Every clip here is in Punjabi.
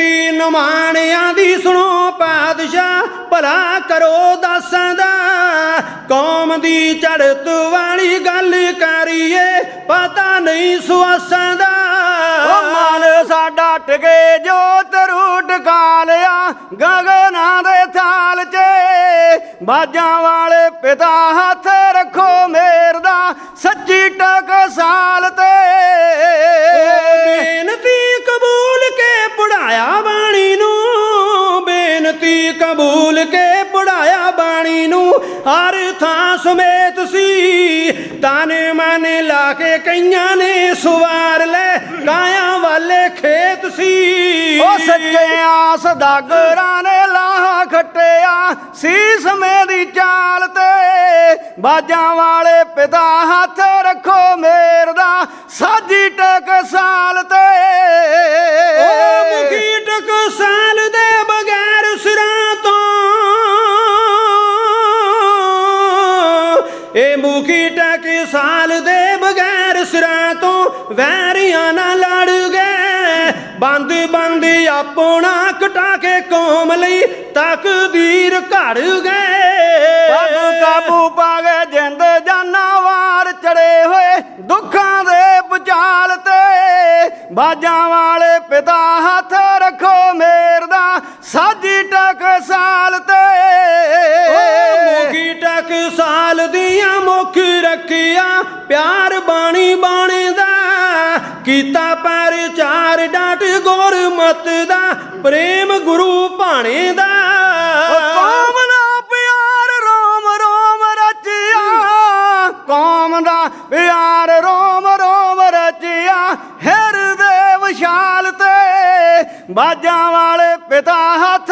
ਬੇਨਤੀ ਨਮਾਣਿਆਂ ਦੀ ਸੁਣੋ ਪਾਦਸ਼ਾਹ ਭਲਾ ਕਰੋ ਦਾਸਾਂ ਦਾ ਕੌਮ ਦੀ ਚੜ੍ਹਤ ਵਾਲੀ ਗੱਲ ਕਰੀਏ, ਪਤਾ ਨਹੀਂ ਸੁਆਸਾਂ ਦਾ ਓ ਮਨ ਸਾਡਾ ਟਕੇ ਜੋਤ ਰੂਟ ਕਾਲਿਆ, ਗਗਨਾਂ ਦੇ ਥਾਲ 'ਚ। ਬਾਜਾਂ ਵਾਲੇ ਪਿਤਾ ਹੱਥ ਕਬੂਲ ਕੇ ਪੜਾਇਆ ਬਾਣੀ ਨੂੰ, ਹਰ ਥਾਂ ਸਮੇਤ ਸੀ। ਤਨ ਮਨ ਲਾ ਕੇ ਕਈਆਂ ਨੇ ਸਵਾਰ ਲੈ ਕਾਇਆ ਵਾਲੇ ਖੇਤ ਸੀ। ਓ ਸੱਚਿਆਂ ਸਦਾਗਰਾਂ ਨੇ ਲਾਹ ਖੱਟਿਆ, ਸੀਸ ਮੇਰੀ ਚਾਲ ਤੇ। ਬਾਜਾਂ ਵਾਲੇ ਪਿਤਾ ਹੱਥ ਰੱਖੋ ਮੇਰ ਦਾ, ਸਾਜੀ ਟਕਸਾਲ ਤੇ ਤੋਂ ਇਹ ਮੁਖੀ ਦੇ ਬਗੈਰ ਸਿਰਾਂ ਤੋਂ ਵੈਰੀਆਂ ਨਾਲ ਲੜ ਗਏ। ਬੰਦ ਬੰਦ ਆਪਣਾ ਕਟਾ ਕੇ ਕੌਮ ਲਈ ਤਕਦੀਰ ਘੜ ਗਏ। ਪਗ ਕਾਬੂ ਪਾ ਗਏ ਜਿੰਦ ਜਾਨਾਵਾਰ ਚੜੇ ਹੋਏ ਦੁੱਖਾਂ ਦੇ ਪੁਚਾਲ ਤੇ। ਬਾਜਾਂ ਵਾਲੇ ਪਿਤਾ ਹੱਥ ਰੱਖੋ ਮੇਰ ਦਾ, ਸਾਜੀ ਟਕਸਾਲ ਤੇ ਪਿਆਰ ਬਾਣੀ ਬਾਣੇ ਦਾ ਕੀਤਾ ਪਰ ਚਾਰ ਡਾਟ ਗੁਰਮਤ ਦਾ ਪ੍ਰੇਮ ਗੁਰੂ ਭਾਣੇ ਦਾ ਕੌਮ ਦਾ ਪਿਆਰ ਰੋਮ ਰੋਮ ਰਚਿਆ, ਕੌਮ ਦਾ ਪਿਆਰ ਰੋਮ ਰੋਮ ਰਚਿਆ। ਹਰ ਹਿਰਦੇ ਵਿਸ਼ਾਲ ਤੇ ਬਾਜਾਂ ਵਾਲੇ ਪਿਤਾ ਹੱਥ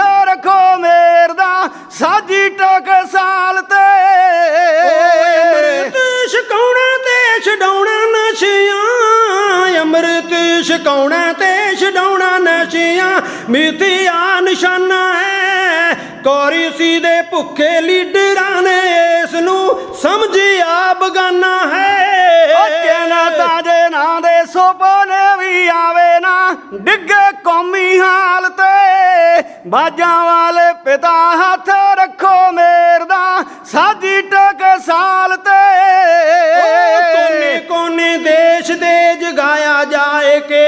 ਛਕਾਉਣਾ ਤੇ ਛਡਾਉਣਾ ਨਸ਼ਿਆਂ ਮਿੱਥਿਆ ਨਿਸ਼ਾਨਾ ਹੈ। ਕੋਰੀ ਸੀ ਦੇ ਭੁੱਖੇ ਲੀਡਰਾਂ ਨੇ ਇਸ ਨੂੰ ਸਮਝਿਆ ਬਗਾਨਾ ਹੈ। ਓਕੇ ਨਾ ਤਾਜੇ ਨਾਂ ਦੇ ਸੁਪਨੇ ਵੀ ਆਵੇ ਨਾ, ਡਿੱਗੇ ਕੌਮੀ ਹਾਲ ਤੇ। ਬਾਜਾਂ ਵਾਲੇ ਪਿਤਾ ਕੇ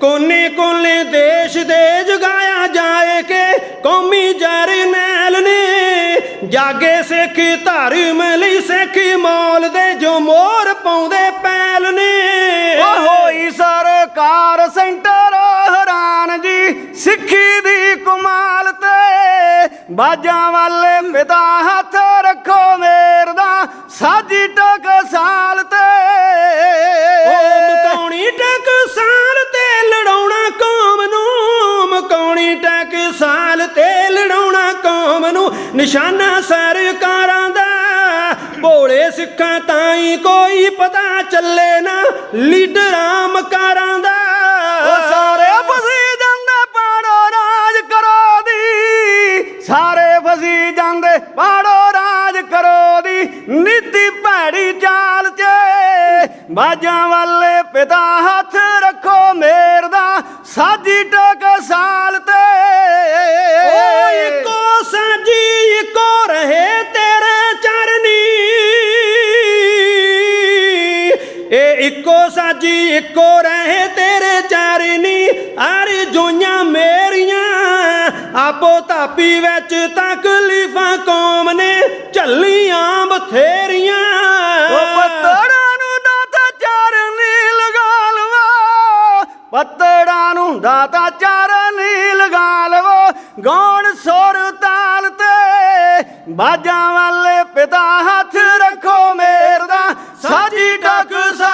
ਕੋਨੇ ਕੋਨੇ ਦੇਸ਼ ਦੇ ਜਗਾਇਆ ਜਾਏ ਕੇ ਕੌਮੀ ਜਰਨੈਲ ਨੇ ਜਾਗੇ ਸਿੱਖ ਧਰਮ ਲਈ ਸਿੱਖ ਮੌਲ ਦੇ ਜੋ ਮੋਰ ਪਾਉਂਦੇ ਪੈਲ ਨੇ। ਓ ਹੋਈ ਸਰਕਾਰ ਸੈਂਟਰ ਹੈਰਾਨ ਜੀ, ਸਿੱਖੀ ਦੀ ਕਮਾਲ ਤੇ ਬਾਜਾਂ ਵਾਲੇ ਪਿਤਾ ਹੱਥ ਰੱਖੋ ਮੇਰ ਸਾਜੀ ਟਕਸਾਲ ਤੇ। ਓ ਮਕਾਉਣੀ ਟਕਸਾਲ ਤੇ ਲੜਾਉਣਾ ਕੌਮ ਨੂੰ। ਮਕਾਉਣੀ ਟਕਸਾਲ ਤੇ ਲੜਾਉਣਾ ਕੌਮ ਨੂੰ। ਨਿਸ਼ਾਨਾ ਸਰਕਾਰਾਂ ਦਾ। ਭੋਲੇ ਸਿੱਖਾਂ ਤਾਈਂ ਕੋਈ ਪਤਾ ਚੱਲੇ ਨਾ। ਲੀਡਰਾਂ ਮਕਾਰਾਂ ਦਾ। ਓ ਸਾਰੇ ਫਸੀ ਜਾਂਦੇ ਪਾੜੋ ਰਾਜ ਕਰੋ ਦੀ। ਸਾਰੇ ਫਸੀ ਜਾਂਦੇ ਪਾੜੋ ਭੈੜੀ ਚਾਲ ਤੇ ਬਾਜਾਂ ਵਾਲੇ ਪਿਤਾ ਹੱਥ ਰੱਖੋ ਮੇਰ ਦਾ ਸਾਜੀ ਟਕਸਾਲ ਤੇ। ਓ ਇੱਕੋ ਸਾਜੀ ਇੱਕੋ ਰਹੇ ਤੇਰੇ ਚਰਨੀ। ਇਹ ਇੱਕੋ ਸਾਜੀ ਇੱਕੋ ਰਹੇ ਤੇਰੇ ਚਰਨੀ। ਅਰ ਜੋਈਆਂ ਮੇਰੀਆਂ, ਆਪੋ ਤਾਪੀ ਵਿੱਚ ਤਕਲੀਫਾਂ ਕੌਮ ਨੇ ਝੱਲੀਆਂ ਬਥੇਰੀਆਂ। ਪੱਤੜਾਂ ਨੂੰ ਦਾਤਾ ਚਰਨੀ ਲਗਾ ਲਵੋ ਗਾਉਣ ਸੁਰ ਤਾਲ ਤੇ। ਬਾਜਾਂ ਵਾਲੇ ਪਿਤਾ ਹੱਥ ਰੱਖੋ ਮੇਰ ਦਾ, ਸਾਜੀ ਟਕਸਾਲ